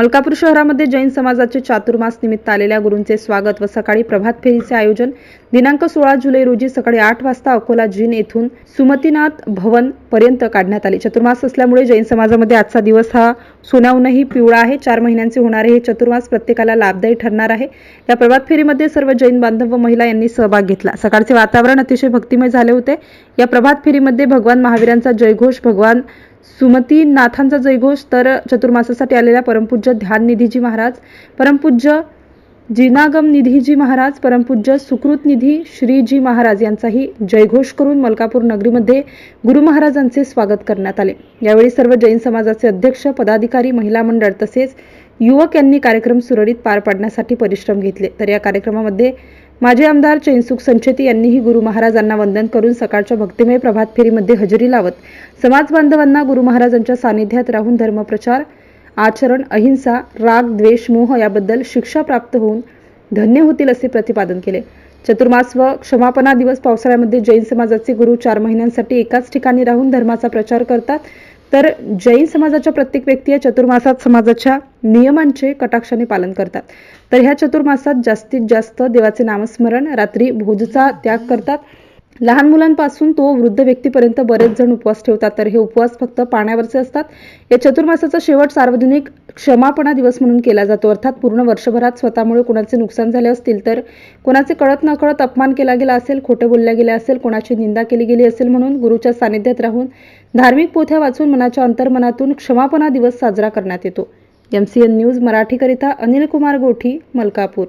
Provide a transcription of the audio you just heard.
मलकापूर शहरामध्ये जैन समाजाचे चातुर्मास निमित्त आलेल्या गुरूंचे स्वागत व सकाळी प्रभात फेरीचे आयोजन. दिनांक सोळा जुलै रोजी सकाळी आठ वाजता अकोला जीन येथून सुमतीनाथ भवन पर्यंत काढण्यात आले. चतुर्मास असल्यामुळे जैन समाजामध्ये आजचा दिवस हा सोन्याहूनही पिवळा आहे. चार महिन्यांचे होणारे हे चतुर्मास प्रत्येकाला लाभदायी ठरणार आहे. या प्रभात फेरीमध्ये सर्व जैन बांधव व महिला यांनी सहभाग घेतला. सकाळचे वातावरण अतिशय भक्तिमय झाले होते. या प्रभात फेरीमध्ये भगवान महावीरांचा जयघोष भगवान सुमती नाथांचा जयघोष तर चतुर्मासासाठी आलेल्या परमपूज्य ध्याननिधीजी महाराज परमपूज्य जिनागम निधीजी महाराज परमपूज्य सुकृत निधी श्रीजी महाराज यांचाही जयघोष करून मलकापूर नगरीमध्ये गुरु महाराजांचे स्वागत करण्यात आले. यावेळी सर्व जैन समाजाचे अध्यक्ष पदाधिकारी महिला मंडळ तसेच युवक यांनी कार्यक्रम सुरळीत पार पाडण्यासाठी परिश्रम घेतले. तर या कार्यक्रमामध्ये माजी आमदार चैनसुख संचेती यांनीही गुरु महाराजांना वंदन करून सकाळच्या भक्तिमय प्रभात फेरीमध्ये हजेरी लावत समाज बांधवांना गुरु महाराजांच्या सानिध्यात राहून धर्मप्रचार आचरण अहिंसा राग द्वेष मोह याबद्दल शिक्षा प्राप्त होऊन धन्य होतील असे प्रतिपादन केले. चतुर्मास व क्षमापना दिवस पावसाळ्यामध्ये जैन समाजाचे गुरु चार महिन्यांसाठी एकाच ठिकाणी राहून धर्माचा प्रचार करतात तर जैन समाजाच्या प्रत्येक व्यक्ती या चतुर्मासात समाजाच्या नियमांचे कटाक्षाने पालन करतात. तर ह्या चतुर्मासात जास्तीत जास्त देवाचे नामस्मरण रात्री भोजचा त्याग करतात. लहान मुलांपासून तो वृद्ध व्यक्तीपर्यंत बरेच जण उपवास ठेवतात. तर हे उपवास फक्त पाण्यावरचे असतात. या चतुर्मासाचा शेवट सार्वजनिक क्षमापणा दिवस म्हणून केला जातो. अर्थात पूर्ण वर्षभरात स्वतःमुळे कोणाचे नुकसान झाले असतील तर कोणाचे कळत नकळत अपमान केला गेला असेल खोटे बोलल्या गेले असेल कोणाची निंदा केली गेली असेल म्हणून गुरुच्या सानिध्यात राहून धार्मिक पोथ्या वाचून मनाच्या अंतर्मनातून क्षमापणा दिवस साजरा करण्यात येतो. एम सी एन न्यूज मराठीकरिता अनिल कुमार गोठी मलकापूर.